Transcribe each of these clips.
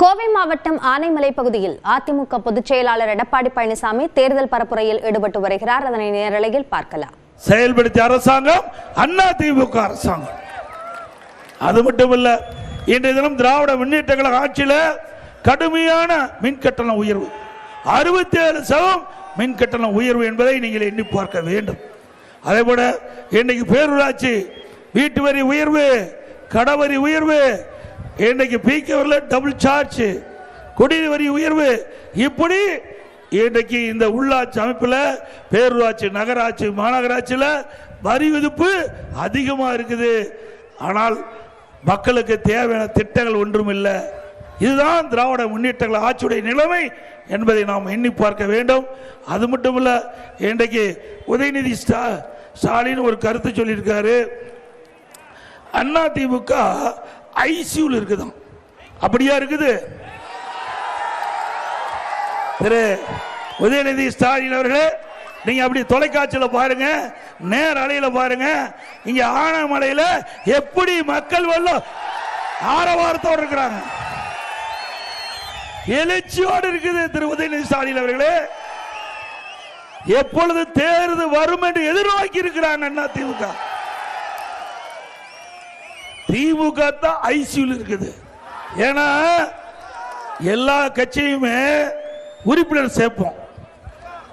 கோவை மாவட்டம் ஆனைமலை பகுதியில் அதிமுக பொதுச் செயலாளர் எடப்பாடி பழனிசாமி தேர்தல் பரப்புரையில் ஈடுபட்டு வருகிறார். அதனை நேரலையில் பார்க்கலாம். செயல்படுத்திய அரசாங்கம் அண்ணா திமுக அரசாங்கம். அது மட்டுமல்ல இன்றைய தினம் திராவிட முன்னேற்ற கழக ஆட்சியில் கடுமையான மின் கட்டண உயர்வு. அறுபத்தி ஏழு சதம் மின் கட்டண உயர்வு என்பதை நீங்கள் எண்ணி பார்க்க வேண்டும். அதே போல இன்னைக்கு பேரூராட்சி வீட்டு வரி உயர்வு கடவரி உயர்வு இன்னைக்கு பீக்கவரில் டபுள் சார்ஜ் குடிநீர் வரி உயர்வு. இப்படி இன்றைக்கு இந்த உள்ளாட்சி அமைப்பில் பேரூராட்சி நகராட்சி மாநகராட்சியில் வரி விதிப்பு அதிகமாக இருக்குது. ஆனால் மக்களுக்கு தேவையான திட்டங்கள் ஒன்றும் இல்லை. இதுதான் திராவிட முன்னேற்றங்கள் ஆட்சியுடைய நிலைமை என்பதை நாம் எண்ணி பார்க்க வேண்டும். அது மட்டும் இல்லை இன்றைக்கு உதயநிதி ஸ்டா ஸ்டாலின் ஒரு கருத்து சொல்லியிருக்காரு. அண்ணா திமுக ஐசியூல இருக்குதாம். அப்படியா இருக்குது? திரு உதயநிதி ஸ்டாலின் அவர்களே நீங்க அப்படி தொலைக்காட்சியில பாருங்க நேர் அலையில பாருங்க இங்க ஆனமலையில எப்படி மக்கள் வெள்ளம் ஆரவாரத்தோடு இருக்கிறாங்க. எழுச்சியோடு இருக்குது திரு உதயநிதி ஸ்டாலின் அவர்களே. எப்பொழுது தேர்தல் வரும் என்று எதிர்நோக்கி இருக்கிறாங்க அண்ணா திமுக தான் ஐசியூல இருக்குது. ஏன்னா எல்லா கட்சியுமே உறுப்பினர் சேர்ப்போம்.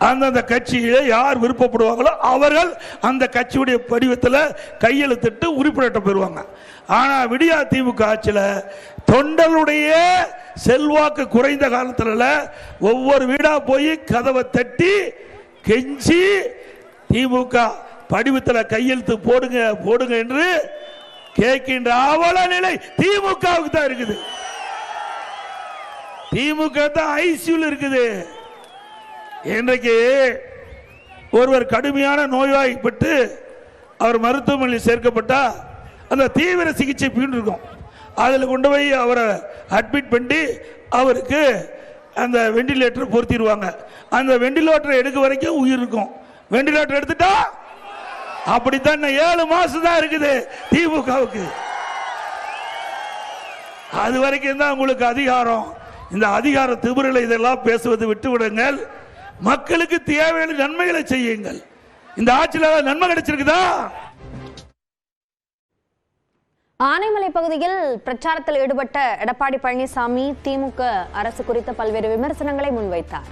அந்தந்த கட்சியில யார் விருப்பப்படுவாங்களோ அவர்கள் அந்த கட்சியுடைய படிவத்தில் கையெழுத்திட்டு உறுப்பினர்கிட்ட பெறுவாங்க ஆனால் விடியா திமுக ஆட்சியில் தொண்டர்களுடைய செல்வாக்கு குறைந்த காலத்தில் ஒவ்வொரு வீடாக போய் கதவை தட்டி கெஞ்சி திமுக படிவத்தில் கையெழுத்து போடுங்க போடுங்க என்று கேட்கின்ற அவல நிலை திமுகவுக்கு தான் இருக்குது. திமுக தான் ஐசியூல இருக்குது. இன்றைக்கு ஒருவர் கடுமையான நோய்வாய்ப்பட்டு அவர் மருத்துவமனையில் சேர்க்கப்பட்டா அந்த தீவிர சிகிச்சை பின் இருக்கும் அதில் கொண்டு போய் அவரை அட்மிட் பண்ணி அவருக்கு அந்த வெண்டிலேட்டர் பொருத்திடுவாங்க. அந்த வெண்டிலேட்டர் எடுக்க வரைக்கும் உயிர் இருக்கும். வெண்டிலேட்டர் எடுத்துட்டா அப்படித்தான் ஏழு மாசம் தான் இருக்குது திமுகவுக்கு. அது வரைக்கும் தான் உங்களுக்கு அதிகாரம். இந்த அதிகார திமிரில் இதெல்லாம் பேசுவது விட்டு விடுங்கள். மக்களுக்கு தேவையான நன்மைகளை செய்யுங்கள். இந்த ஆட்சியில் நன்மை கிடைச்சிருக்குதா? ஆனைமலை பகுதியில் பிரச்சாரத்தில் ஈடுபட்ட எடப்பாடி பழனிசாமி திமுக அரசு குறித்த பல்வேறு விமர்சனங்களை முன்வைத்தார்.